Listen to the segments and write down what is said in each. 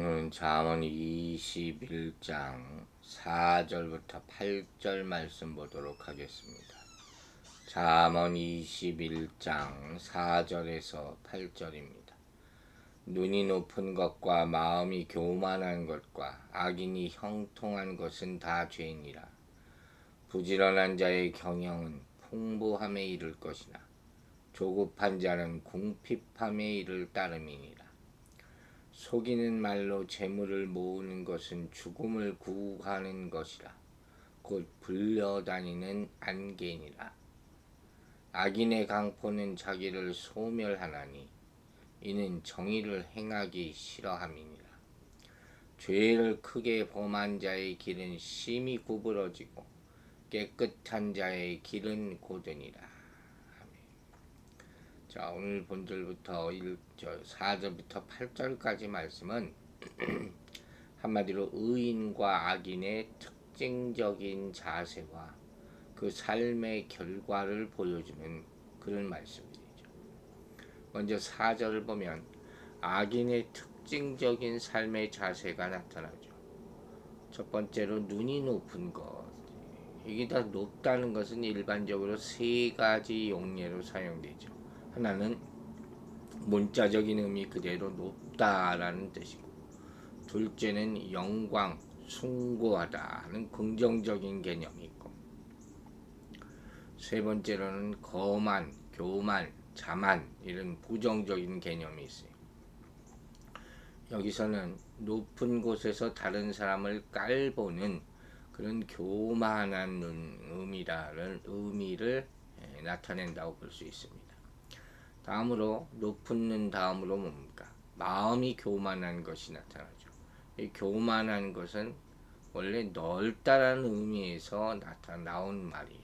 오늘은 잠언 21장 4절부터 8절 말씀 보도록 하겠습니다. 잠언 21장 4절에서 8절입니다. 눈이 높은 것과 마음이 교만한 것과 악인이 형통한 것은 다 죄니라. 부지런한 자의 경영은 풍부함에 이를 것이나 조급한 자는 궁핍함에 이를 따름이니라. 속이는 말로 재물을 모으는 것은 죽음을 구하는 것이라. 곧 불려다니는 안개니라. 악인의 강포는 자기를 소멸하나니 이는 정의를 행하기 싫어함이니라. 죄를 크게 범한 자의 길은 심히 구부러지고 깨끗한 자의 길은 고드니라 자, 오늘 본절부터 1, 저 4절부터 8절까지 말씀은 한마디로 의인과 악인의 특징적인 자세와 그 삶의 결과를 보여주는 그런 말씀들이죠. 먼저 4절을 보면 악인의 특징적인 삶의 자세가 나타나죠. 첫 번째로 눈이 높은 것. 이게 다 높다는 것은 일반적으로 세 가지 용례로 사용되죠. 하나는 문자적인 의미 그대로 높다라는 뜻이고 둘째는 영광, 숭고하다 하는 긍정적인 개념이 있고 세 번째로는 거만, 교만, 자만 이런 부정적인 개념이 있어요. 여기서는 높은 곳에서 다른 사람을 깔보는 그런 교만한 의미를 예, 나타낸다고 볼 수 있습니다. 다음으로 높은 다음으로 뭡니까? 마음이 교만한 것이 나타나죠. 이 교만한 것은 원래 넓다라는 의미에서 나타 나온 말이에요.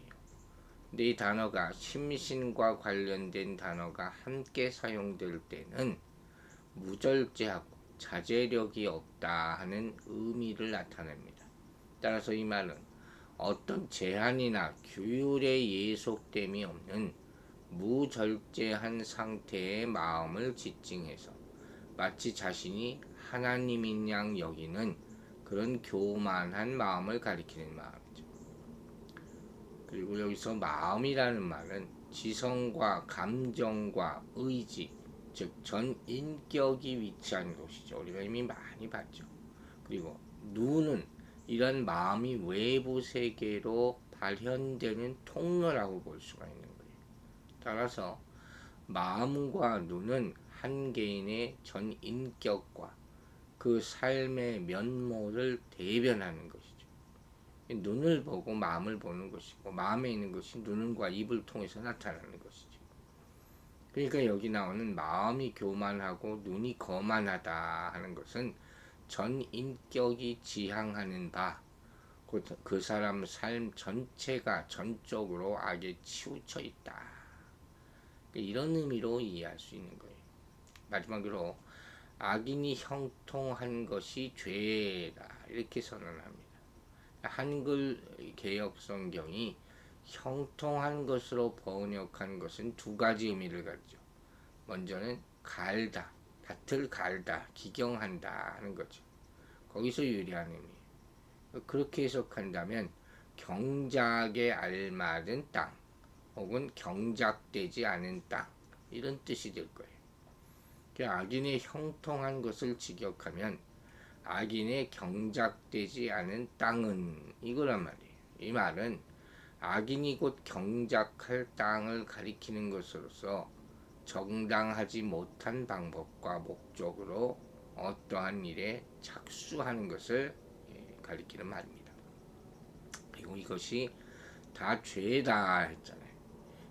근데 이 단어가 심신과 관련된 단어가 함께 사용될 때는 무절제하고 자제력이 없다 하는 의미를 나타냅니다. 따라서 이 말은 어떤 제한이나 규율의 예속됨이 없는 무절제한 상태의 마음을 지칭해서 마치 자신이 하나님인 양 여기는 그런 교만한 마음을 가리키는 마음이죠. 그리고 여기서 마음이라는 말은 지성과 감정과 의지, 즉 전 인격이 위치한 곳이죠. 우리가 이미 많이 봤죠. 그리고 눈은 이런 마음이 외부 세계로 발현되는 통로라고 볼 수가 있는 거예요. 따라서 마음과 눈은 한 개인의 전 인격과 그 삶의 면모를 대변하는 것이죠. 눈을 보고 마음을 보는 것이고 마음에 있는 것이 눈과 입을 통해서 나타나는 것이죠. 그러니까 여기 나오는 마음이 교만하고 눈이 거만하다 하는 것은 전 인격이 지향하는 바, 그 사람 삶 전체가 전적으로 악에 치우쳐 있다. 이런 의미로 이해할 수 있는 거예요. 마지막으로 악인이 형통한 것이 죄다 이렇게 선언합니다. 한글 개혁 성경이 형통한 것으로 번역한 것은 두 가지 의미를 가지죠. 먼저는 갈다, 밭을 갈다, 기경한다 하는 거죠. 거기서 유리한 의미. 그렇게 해석한다면 경작에 알맞은 땅, 혹은 경작되지 않은 땅 이런 뜻이 될 거예요. 악인의 형통한 것을 직역하면 악인의 경작되지 않은 땅은 이거란 말이에요. 이 말은 악인이 곧 경작할 땅을 가리키는 것으로서 정당하지 못한 방법과 목적으로 어떠한 일에 착수하는 것을 예, 가리키는 말입니다. 그리고 이것이 다 죄다 했잖아요.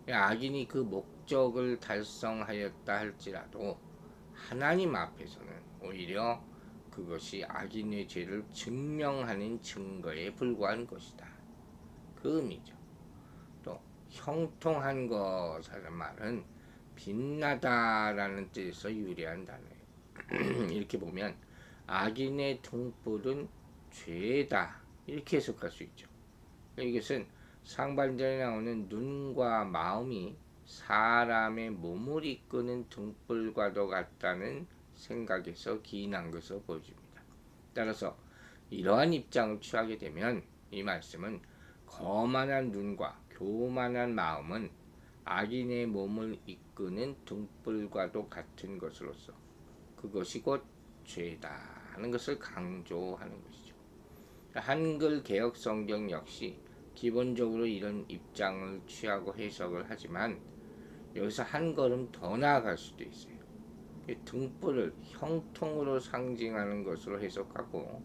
악인이 그 목적을 달성하였다 할지라도 하나님 앞에서는 오히려 그것이 악인의 죄를 증명하는 증거에 불과한 것이다. 그 의미죠. 또 형통한 것이라는 말은 빛나다라는 뜻에서 유래한 단어예요. 이렇게 보면 악인의 등불은 죄다 이렇게 해석할 수 있죠. 이것은 상반절에 나오는 눈과 마음이 사람의 몸을 이끄는 등불과도 같다는 생각에서 기인한 것을 보여줍니다. 따라서 이러한 입장을 취하게 되면 이 말씀은 거만한 눈과 교만한 마음은 악인의 몸을 이끄는 등불과도 같은 것으로서 그것이 곧 죄다 하는 것을 강조하는 것이죠. 한글 개혁 성경 역시 기본적으로 이런 입장을 취하고 해석을 하지만 여기서 한 걸음 더 나아갈 수도 있어요. 이 등불을 형통으로 상징하는 것으로 해석하고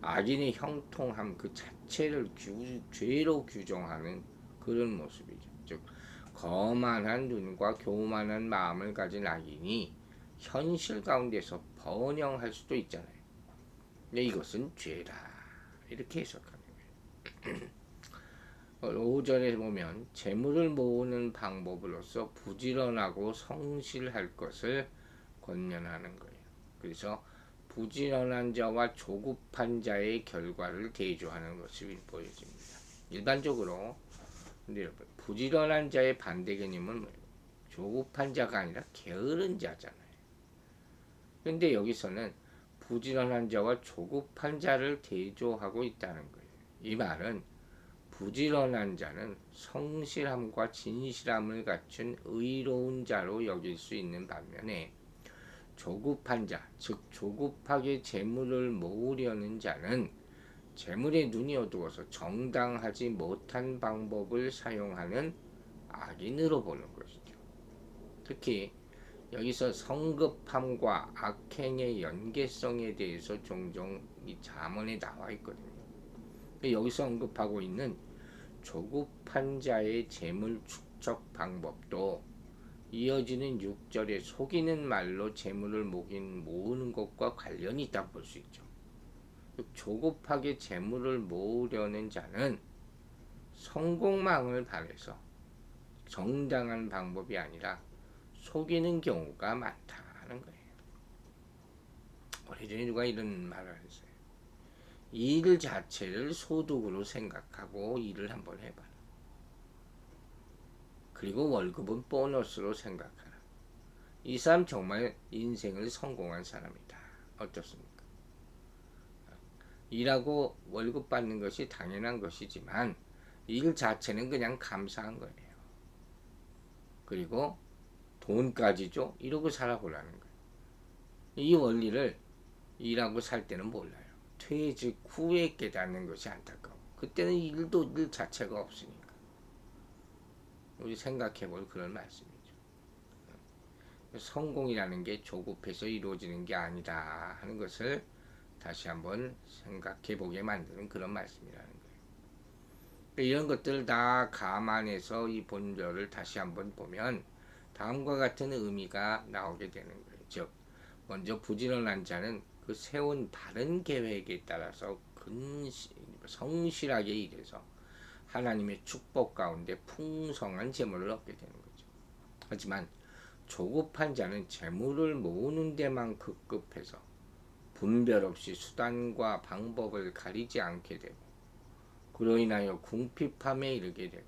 악인의 형통함 그 자체를 규, 죄로 규정하는 그런 모습이죠. 즉 거만한 눈과 교만한 마음을 가진 악인이 현실 가운데서 번영할 수도 있잖아요. 근데 이것은 죄다 이렇게 해석하는 거예요. 오전에 보면 재물을 모으는 방법으로서 부지런하고 성실할 것을 권면하는 거예요. 그래서 부지런한 자와 조급한 자의 결과를 대조하는 것이 보여집니다. 일반적으로 여러분 부지런한 자의 반대 개념은? 조급한 자가 아니라 게으른 자잖아요. 근데 여기서는 부지런한 자와 조급한 자를 대조하고 있다는 거예요. 이 말은 부지런한 자는 성실함과 진실함을 갖춘 의로운 자로 여길 수 있는 반면에 조급한 자, 즉 조급하게 재물을 모으려는 자는 재물에 눈이 어두워서 정당하지 못한 방법을 사용하는 악인으로 보는 것이죠. 특히 여기서 성급함과 악행의 연계성에 대해서 종종 이 자문에 나와 있거든요. 여기서 언급하고 있는 조급한 자의 재물 축적 방법도 이어지는 6절에 속이는 말로 재물을 모긴 모으는 것과 관련이 있다고 볼 수 있죠. 조급하게 재물을 모으려는 자는 성공망을 바래서 정당한 방법이 아니라 속이는 경우가 많다는 거예요. 오래전에 누가 이런 말을 했어요. 일 자체를 소득으로 생각하고 일을 한번 해봐라. 그리고 월급은 보너스로 생각하라. 이 사람 정말 인생을 성공한 사람이다. 어떻습니까? 일하고 월급 받는 것이 당연한 것이지만 일 자체는 그냥 감사한 거예요. 그리고 돈까지죠. 이러고 살아보라는 거예요. 이 원리를 일하고 살 때는 몰라요. 퇴직 후에 깨닫는 것이 안타까워. 그때는 일도 일 자체가 없으니까. 우리 생각해 볼 그런 말씀이죠. 성공이라는 게 조급해서 이루어지는 게 아니다 하는 것을 다시 한번 생각해 보게 만드는 그런 말씀이라는 거예요. 이런 것들을 다 감안해서 이 본절을 다시 한번 보면 다음과 같은 의미가 나오게 되는 거예요. 즉, 먼저 부지런한 자는 그 세운 바른 계획에 따라서 근시, 성실하게 일해서 하나님의 축복 가운데 풍성한 재물을 얻게 되는 거죠. 하지만 조급한 자는 재물을 모으는 데만 급급해서 분별 없이 수단과 방법을 가리지 않게 되고 그로 인하여 궁핍함에 이르게 되고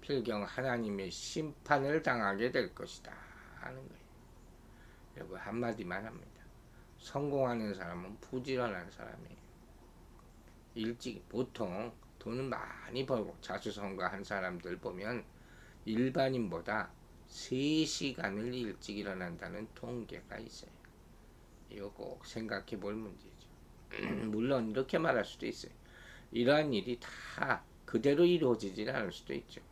필경 하나님의 심판을 당하게 될 것이다 하는 거예요. 여러분 한마디만 합니다. 성공하는 사람은 부지런한 사람이에요. 일찍 보통 돈을 많이 벌고 자수성가한 사람들 보면 일반인보다 3시간을 일찍 일어난다는 통계가 있어요. 이거 꼭 생각해 볼 문제죠. 물론 이렇게 말할 수도 있어요. 이러한 일이 다 그대로 이루어지지 않을 수도 있죠.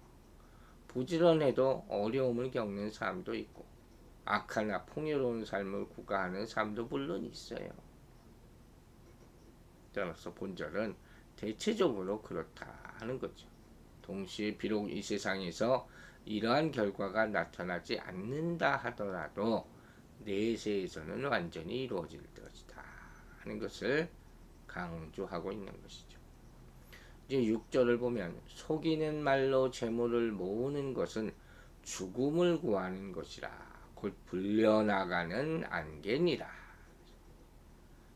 부지런해도 어려움을 겪는 사람도 있고 악하나 풍요로운 삶을 구가하는 사람도 물론 있어요. 따라서 본절은 대체적으로 그렇다 하는 거죠. 동시에 비록 이 세상에서 이러한 결과가 나타나지 않는다 하더라도 내세에서는 완전히 이루어질 것이다 하는 것을 강조하고 있는 것이죠. 이제 6절을 보면 속이는 말로 재물을 모으는 것은 죽음을 구하는 것이라 곧 불려나가는 안개니라.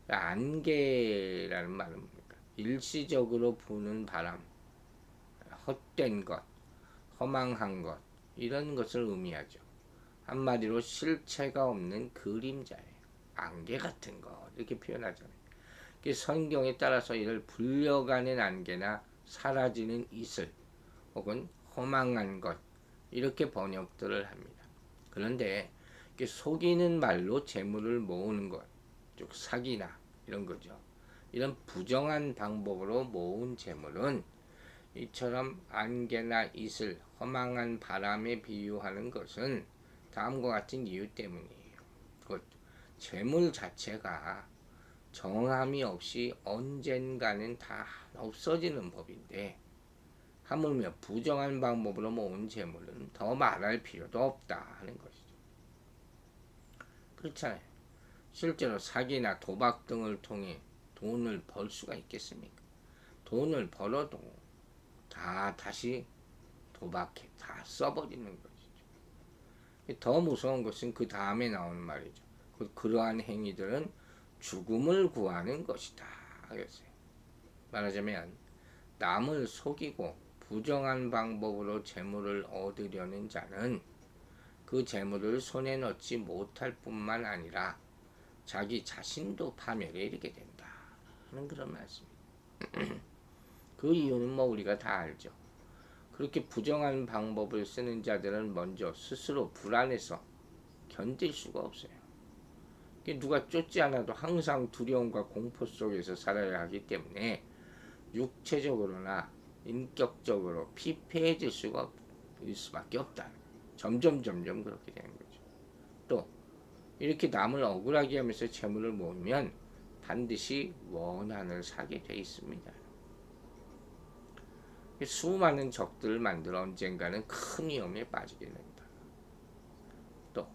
안개라는 말은 뭡니까? 일시적으로 부는 바람, 헛된 것, 허망한 것 이런 것을 의미하죠. 한마디로 실체가 없는 그림자예요. 안개 같은 것 이렇게 표현하잖아요. 그 성경에 따라서 이를 불려가는 안개나 사라지는 이슬 혹은 허망한 것 이렇게 번역들을 합니다. 그런데 속이는 말로 재물을 모으는 것, 즉 사기나 이런 거죠. 이런 부정한 방법으로 모은 재물은 이처럼 안개나 이슬, 허망한 바람에 비유하는 것은 다음과 같은 이유 때문이에요. 그 재물 자체가 정함이 없이 언젠가는 다 없어지는 법인데 하물며 부정한 방법으로 모은 재물은 더 말할 필요도 없다 하는 것이죠. 그렇잖아요. 실제로 사기나 도박 등을 통해 돈을 벌 수가 있겠습니까? 돈을 벌어도 다 다시 도박해 다 써버리는 것이죠. 더 무서운 것은 그 다음에 나오는 말이죠. 그, 그러한 행위들은 죽음을 구하는 것이다. 하겠어요. 말하자면 남을 속이고 부정한 방법으로 재물을 얻으려는 자는 그 재물을 손에 넣지 못할 뿐만 아니라 자기 자신도 파멸에 이르게 된다. 하는 그런 말씀입니다. 그 이유는 뭐 우리가 다 알죠. 그렇게 부정한 방법을 쓰는 자들은 먼저 스스로 불안해서 견딜 수가 없어요. 누가 쫓지 않아도 항상 두려움과 공포 속에서 살아야 하기 때문에 육체적으로나 인격적으로 피폐해질 수가 수밖에 없다. 점점 점점 그렇게 되는 거죠. 또 이렇게 남을 억울하게 하면서 재물을 모으면 반드시 원한을 사게 돼 있습니다. 수많은 적들을 만들어 언젠가는 큰 위험에 빠지게 된다. 또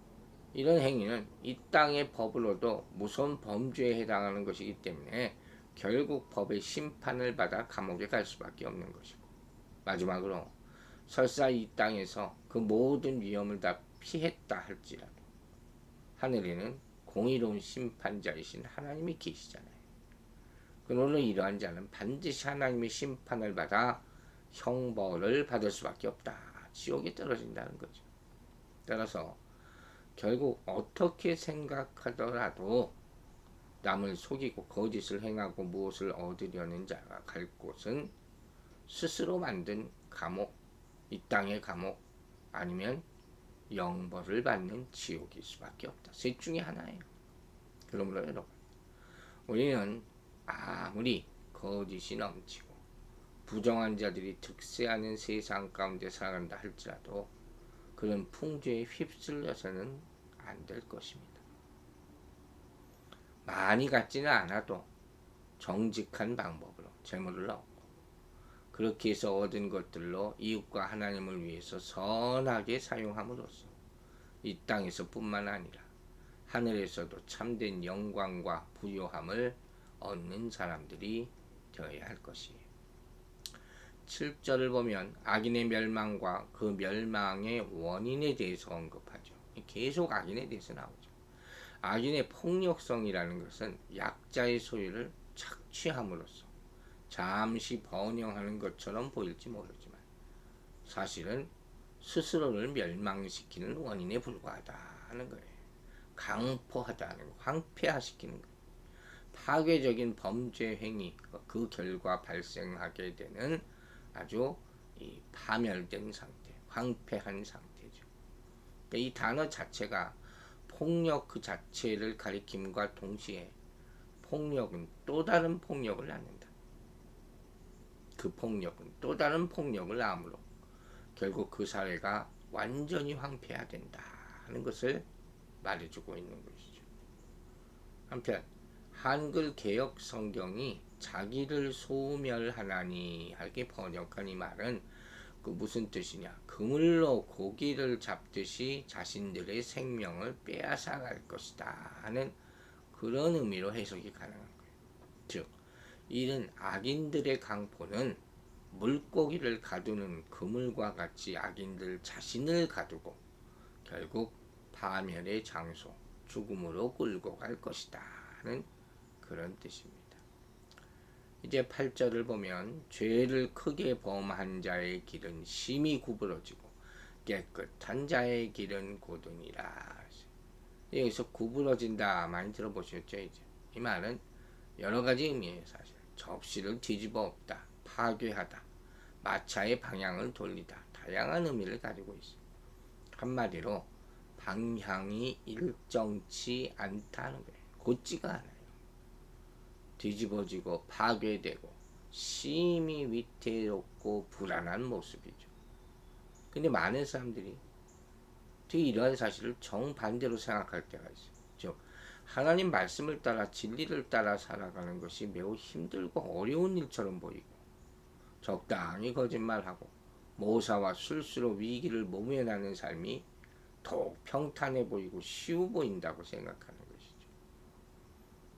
이런 행위는 이 땅의 법으로도 무서운 범죄에 해당하는 것이기 때문에 결국 법의 심판을 받아 감옥에 갈 수밖에 없는 것이고 마지막으로 설사 이 땅에서 그 모든 위험을 다 피했다 할지라도 하늘에는 공의로운 심판자이신 하나님이 계시잖아요. 그러므로 이러한 자는 반드시 하나님의 심판을 받아 형벌을 받을 수밖에 없다. 지옥에 떨어진다는 거죠. 따라서 결국 어떻게 생각하더라도 남을 속이고 거짓을 행하고 무엇을 얻으려는 자가 갈 곳은 스스로 만든 감옥, 이 땅의 감옥 아니면 영벌을 받는 지옥일 수밖에 없다. 셋 중에 하나예요. 그러므로 여러분, 우리는 아무리 거짓이 넘치고 부정한 자들이 득세하는 세상 가운데 살아간다 할지라도 그런 풍조에 휩쓸려서는 안 될 것입니다. 많이 갖지는 않아도 정직한 방법으로 재물을 얻고 그렇게 해서 얻은 것들로 이웃과 하나님을 위해서 선하게 사용함으로써 이 땅에서뿐만 아니라 하늘에서도 참된 영광과 부요함을 얻는 사람들이 되어야 할 것이에요. 7절을 보면 악인의 멸망과 그 멸망의 원인에 대해서 언급하죠. 계속 악인에 대해서 나오죠. 악인의 폭력성이라는 것은 약자의 소유를 착취함으로써 잠시 번영하는 것처럼 보일지 모르지만 사실은 스스로를 멸망시키는 원인에 불과하다 하는 거예요. 강포하다는 거, 황폐화시키는 거. 파괴적인 범죄 행위 그 결과 발생하게 되는 아주 이 파멸된 상태, 황폐한 상태죠. 이 단어 자체가 폭력 그 자체를 가리킴과 동시에 폭력은 또 다른 폭력을 낳는다. 그 폭력은 또 다른 폭력을 낳으므로 결국 그 사회가 완전히 황폐화된다 하는 것을 말해주고 있는 것이죠. 한편 한글 개혁 성경이 자기를 소멸하나니 하게 번역한 이 말은 그 무슨 뜻이냐? 그물로 고기를 잡듯이 자신들의 생명을 빼앗아갈 것이다 하는 그런 의미로 해석이 가능한 거예요. 즉, 이는 악인들의 강포는 물고기를 가두는 그물과 같이 악인들 자신을 가두고 결국 파멸의 장소, 죽음으로 끌고 갈 것이다 하는 그런 뜻입니다. 이제 8절을 보면 죄를 크게 범한 자의 길은 심히 구부러지고 깨끗한 자의 길은 고등이라. 여기서 구부러진다 많이 들어보셨죠 이제 이 말은 여러 가지 의미예요, 사실. 접시를 뒤집어 엎다, 파괴하다, 마차의 방향을 돌리다, 다양한 의미를 가지고 있어요. 한마디로 방향이 일정치 않다는 거예요. 곧지가 않아요. 뒤집어지고 파괴되고 심히 위태롭고 불안한 모습이죠. 근데 많은 사람들이 이러한 사실을 정반대로 생각할 때가 있어요. 즉, 하나님 말씀을 따라 진리를 따라 살아가는 것이 매우 힘들고 어려운 일처럼 보이고 적당히 거짓말하고 모사와 술수로 위기를 모면하는 삶이 더욱 평탄해 보이고 쉬워 보인다고 것이죠.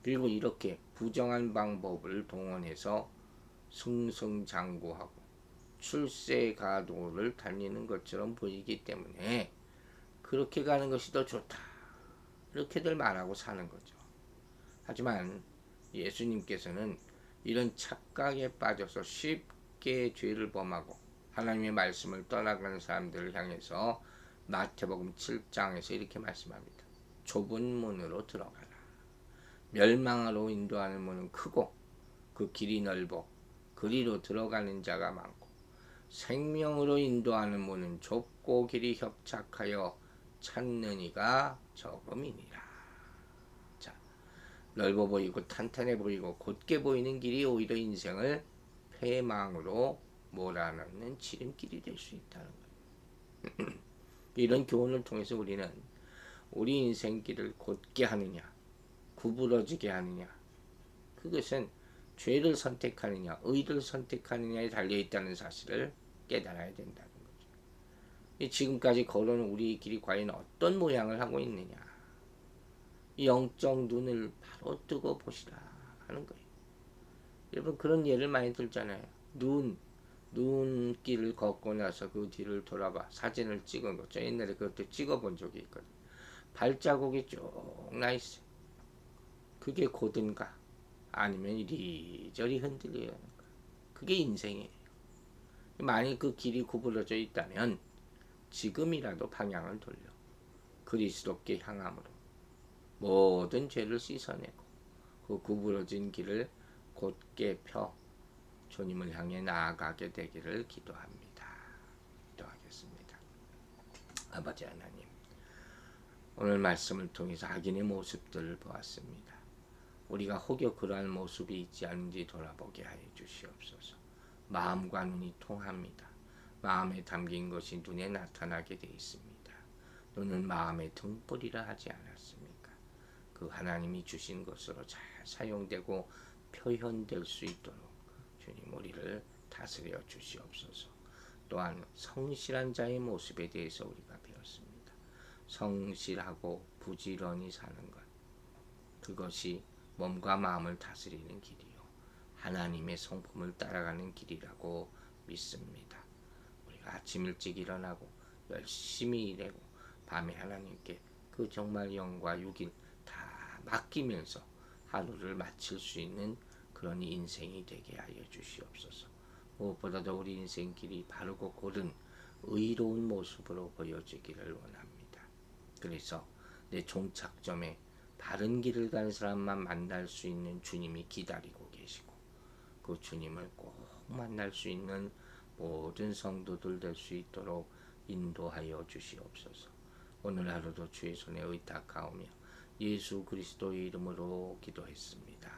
그리고 이렇게 부정한 방법을 동원해서 승승장구하고 출세가도를 달리는 것처럼 보이기 때문에 그렇게 가는 것이 더 좋다. 이렇게들 말하고 사는 거죠. 하지만 예수님께서는 이런 착각에 빠져서 쉽게 죄를 범하고 하나님의 말씀을 떠나가는 사람들을 향해서 마태복음 7장에서 이렇게 말씀합니다. 좁은 문으로 들어가라. 멸망으로 인도하는 문은 크고 그 길이 넓어 그리로 들어가는 자가 많고 생명으로 인도하는 문은 좁고 길이 협착하여 찾는 이가 적음이니라. 자, 넓어 보이고 탄탄해 보이고 곧게 보이는 길이 오히려 인생을 패망으로 몰아넣는 지름길이 될 수 있다는 거예요. 이런 교훈을 통해서 우리는 우리 인생길을 곧게 하느냐, 구부러지게 하느냐, 그것은 죄를 선택하느냐, 의를 선택하느냐에 달려 있다는 사실을 깨달아야 된다는 거죠. 지금까지 걸어온 우리의 길이 과연 어떤 모양을 하고 있느냐, 영적 눈을 바로 뜨고 보시라 하는 거예요. 여러분 그런 예를 많이 들잖아요. 눈, 눈길을 걷고 나서 그 뒤를 돌아봐 사진을 찍은 거. 저 옛날에 그것도 찍어본 적이 있거든. 발자국이 쭉 나 있어. 그게 고든가 아니면 이리저리 하는 거야. 그게 인생이에요. 만일 그 길이 구부러져 있다면 지금이라도 방향을 돌려 그리스도께 향함으로 모든 죄를 씻어내고 그 구부러진 길을 곧게 펴 주님을 향해 나아가게 되기를 기도합니다. 기도하겠습니다. 아버지 하나님, 오늘 말씀을 통해서 악인의 모습들을 보았습니다. 우리가 혹여 그러한 모습이 있지 않은지 돌아보게 하여 주시옵소서. 마음과 눈이 통합니다. 마음에 담긴 것이 눈에 나타나게 되어 있습니다. 눈은 마음의 등불이라 하지 않았습니까? 그 하나님이 주신 것으로 잘 사용되고 표현될 수 있도록 주님 우리를 다스려 주시옵소서. 또한 성실한 자의 모습에 대해서 우리가 배웠습니다. 성실하고 부지런히 사는 것. 그것이 몸과 마음을 다스리는 길이요. 하나님의 성품을 따라가는 길이라고 믿습니다. 우리가 아침 일찍 일어나고 열심히 일하고 밤에 하나님께 그 정말 영과 육일 다 맡기면서 하루를 마칠 수 있는 그런 인생이 되게 하여 주시옵소서. 무엇보다도 우리 인생길이 바르고 고른 의로운 모습으로 보여지기를 원합니다. 그래서 내 종착점에 바른 길을 가는 사람만 만날 수 있는 주님이 기다리고 계시고 그 주님을 꼭 만날 수 있는 모든 성도들 될 수 있도록 인도하여 주시옵소서. 오늘 하루도 주의 손에 의탁하오며 예수 그리스도의 이름으로 기도했습니다.